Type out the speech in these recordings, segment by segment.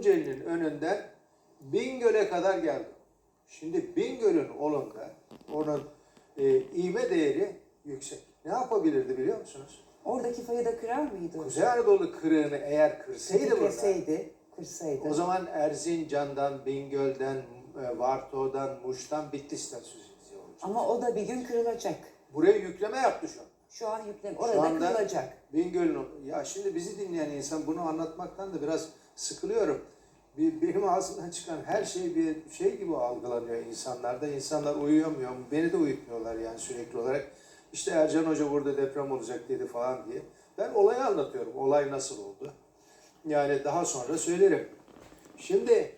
Tunceli'nin önünden Bingöl'e kadar geldi. Şimdi Bingöl'ün olunda onun e, ivme değeri yüksek. Ne yapabilirdi biliyor musunuz? Oradaki fayı da kırar mıydı? Kuzey Anadolu kırığını eğer kırsaydı burada, Tetikleseydi, kırsaydı. o zaman Erzincan'dan, Bingöl'den, e, Varto'dan, Muş'tan Bitlis'ten söz ediyor olacak. Ama o da bir gün kırılacak. Buraya yükleme yaptı şu Şu orada anda kırılacak. Bingöl'ün, ya şimdi bizi dinleyen insan bunu anlatmaktan da biraz sıkılıyorum. Bir, benim ağzımdan çıkan her şey bir şey gibi algılanıyor insanlarda. İnsanlar uyuyamıyor. Beni de uyutmuyorlar yani sürekli olarak. İşte Ercan Hoca burada deprem olacak dedi falan diye. Ben olayı anlatıyorum. Olay nasıl oldu? Yani daha sonra söylerim. Şimdi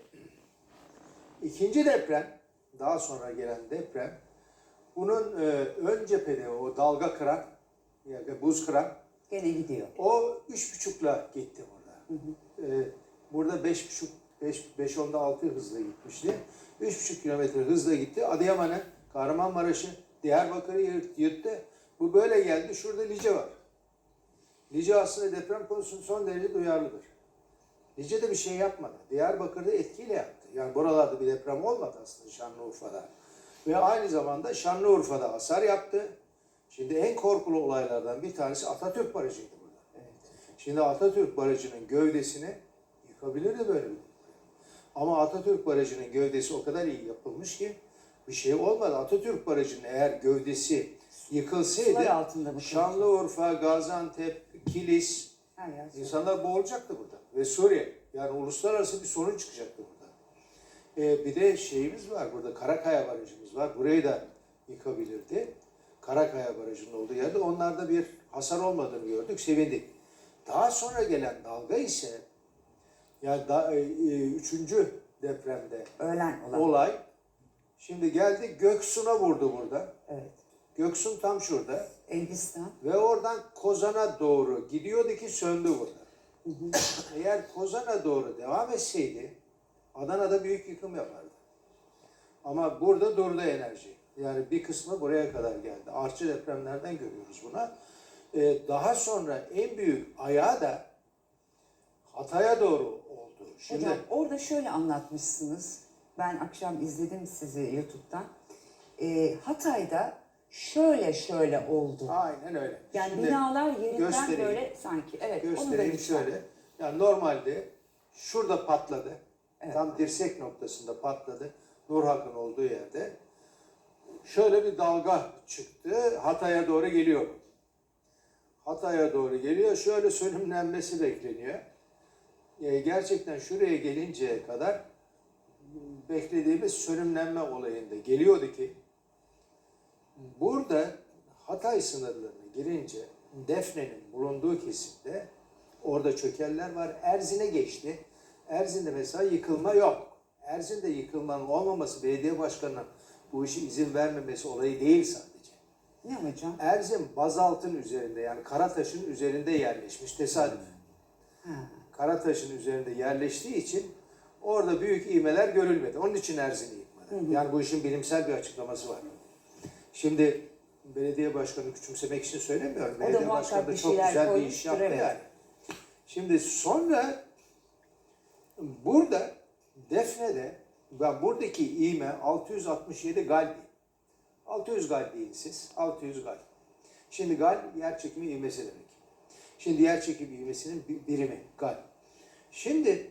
ikinci deprem, daha sonra gelen deprem, bunun e, ön cephede o dalga kıran, yani buz kıran, Gene gidiyor. o üç buçukla gitti burada. Ee, burada beş buçuk, beş, beş onda altı hızla gitmişti. Üç buçuk kilometre hızla gitti. Adıyaman'ı, Kahramanmaraş'ı, Diyarbakır'ı yırt- yırttı. Bu böyle geldi. Şurada Lice var. Lice aslında deprem konusunda son derece duyarlıdır. Lice de bir şey yapmadı. Diyarbakır'da etkiyle yaptı. Yani buralarda bir deprem olmadı aslında Şanlıurfa'da. Ve aynı zamanda Şanlıurfa'da hasar yaptı. Şimdi en korkulu olaylardan bir tanesi Atatürk Barajı'ydı burada. Şimdi Atatürk Barajı'nın gövdesini yıkabilirdi böyle bir. Ama Atatürk Barajı'nın gövdesi o kadar iyi yapılmış ki bir şey olmadı. Atatürk Barajı'nın eğer gövdesi yıkılsaydı? Şanlıurfa, Gaziantep, Kilis insanlar boğulacaktı burada. Ve Suriye. Yani uluslararası bir sorun çıkacaktı burada. Ee, bir de şeyimiz var burada. Karakaya Barajımız var. Burayı da yıkabilirdi. Karakaya Barajı'nın olduğu yerde onlarda bir hasar olmadığını gördük. Sevindik. Daha sonra gelen dalga ise yani da, e, e, üçüncü depremde Öğlen olan. olay şimdi geldi Göksun'a vurdu burada. Evet. Göksun tam şurada. Elbistan. Ve oradan Kozan'a doğru gidiyordu ki söndü burada. Eğer Kozan'a doğru devam etseydi Adana'da büyük yıkım yapardı. Ama burada durdu enerji. Yani bir kısmı buraya kadar geldi. Artçı depremlerden görüyoruz buna. Ee, daha sonra en büyük ayağı da Hatay'a doğru oldu. Şimdi Hocam orada şöyle anlatmışsınız. Ben akşam izledim sizi YouTube'dan. Ee, Hatay'da şöyle şöyle oldu. aynen öyle. Yani Şimdi binalar yerinden göstereyim. böyle sanki. Evet. onu da göstereyim lütfen. şöyle. Yani normalde şurada patladı. Evet. Tam dirsek noktasında patladı. Nurhak'ın olduğu yerde. Şöyle bir dalga çıktı. Hatay'a doğru geliyor. Hatay'a doğru geliyor. Şöyle sönümlenmesi bekleniyor. Ee, gerçekten şuraya gelinceye kadar beklediğimiz sönümlenme olayında geliyordu ki burada Hatay sınırlarına girince Defne'nin bulunduğu kesimde orada çökeller var. Erzin'e geçti. Erzin'de mesela yıkılma yok. Erzin'de yıkılmanın olmaması belediye başkanının bu işi izin vermemesi olayı değil sadece. Ne hocam? Erzin bazaltın üzerinde yani Karataş'ın üzerinde yerleşmiş tesadüf. Ha. Karataş'ın üzerinde yerleştiği için orada büyük ivmeler görülmedi. Onun için Erzin'i yıkmadı. Yani bu işin bilimsel bir açıklaması var. Şimdi belediye başkanı küçümsemek için söylemiyorum. Belediye başkanı da çok güzel bir iş yaptı yani. Şimdi sonra burada Defne'de ve buradaki iğme 667 galdi. 600 gal deyin siz. 600 gal. Şimdi gal yer çekimi ivmesi demek. Şimdi yer çekimi ivmesinin bir birimi gal. Şimdi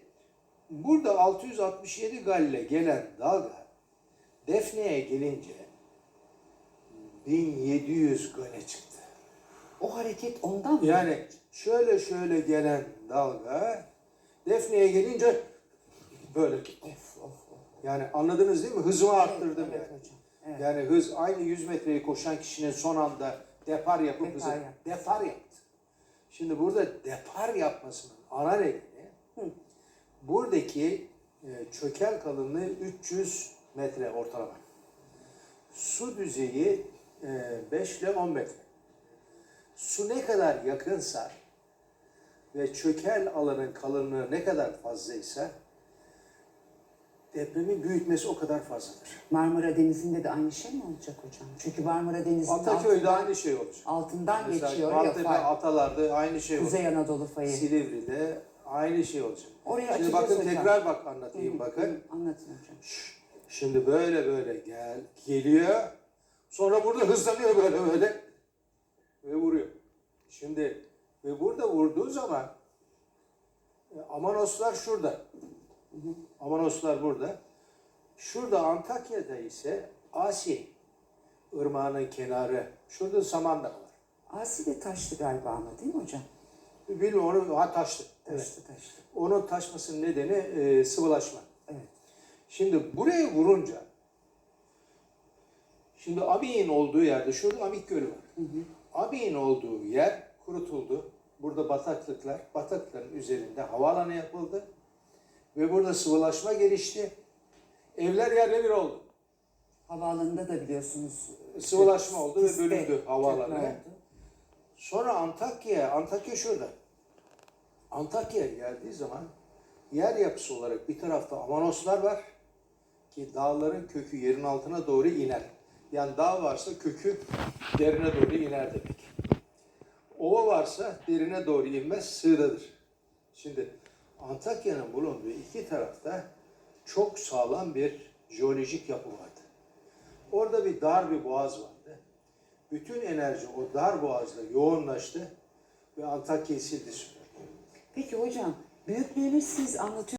burada 667 galle gelen dalga Defne'ye gelince 1700 gale çıktı. O hareket ondan mı? Yani şöyle şöyle gelen dalga Defne'ye gelince böyle gitti. Of of of. Yani anladınız değil mi? Hızımı arttırdım evet yani. hocam. Evet. Yani hız aynı 100 metreyi koşan kişinin son anda depar yapıp Depar hızı yaptı. depar yaptı. Şimdi burada depar yapmasının ana nedeni buradaki e, çökel kalınlığı 300 metre ortalama. Su düzeyi e, 5 ile 10 metre. Su ne kadar yakınsa ve çökel alanın kalınlığı ne kadar fazlaysa depremin büyütmesi o kadar fazladır. Marmara Denizi'nde de aynı şey mi olacak hocam? Çünkü Marmara Denizi'nin Ataköy'de altından, aynı şey olacak. altından Mesela geçiyor ya Maltepe, fay. Atalar'da aynı şey Kuzey olacak. Anadolu fayı. Silivri'de Aynı şey olacak. Oraya Şimdi bakın hocam. tekrar bak anlatayım bakın. Hı, Anlatın hocam. Şimdi böyle böyle gel geliyor. Sonra burada hızlanıyor böyle böyle ve vuruyor. Şimdi ve burada vurduğu zaman e, Amanoslar şurada. Amanoslar burada. Şurada Antakya'da ise Asi ırmağının kenarı. Şurada Samandağ var. Asi de taştı galiba ama değil mi hocam? Bilmiyorum onu ha taştı. Evet. Taştı taştı. Onun taşmasının nedeni e, sıvılaşma. Evet. Şimdi buraya vurunca şimdi Abiy'in olduğu yerde şurada Amik Gölü var. Abiy'in olduğu yer kurutuldu. Burada bataklıklar, bataklıkların üzerinde havaalanı yapıldı. Ve burada sıvılaşma gelişti. Evler yerle bir oldu. Havaalanında da biliyorsunuz. Sıvılaşma oldu ve bölündü havaalanı. Sonra Antakya, Antakya şurada. Antakya'ya geldiği zaman yer yapısı olarak bir tarafta Amanoslar var ki dağların kökü yerin altına doğru iner. Yani dağ varsa kökü derine doğru iner demek. Ova varsa derine doğru inmez, sığdadır. Şimdi Antakya'nın bulunduğu iki tarafta çok sağlam bir jeolojik yapı vardı. Orada bir dar bir boğaz vardı. Bütün enerji o dar boğazda yoğunlaştı ve Antakya'yı sildi süpürdü. Peki hocam büyüklüğünü siz anlatıyorsunuz.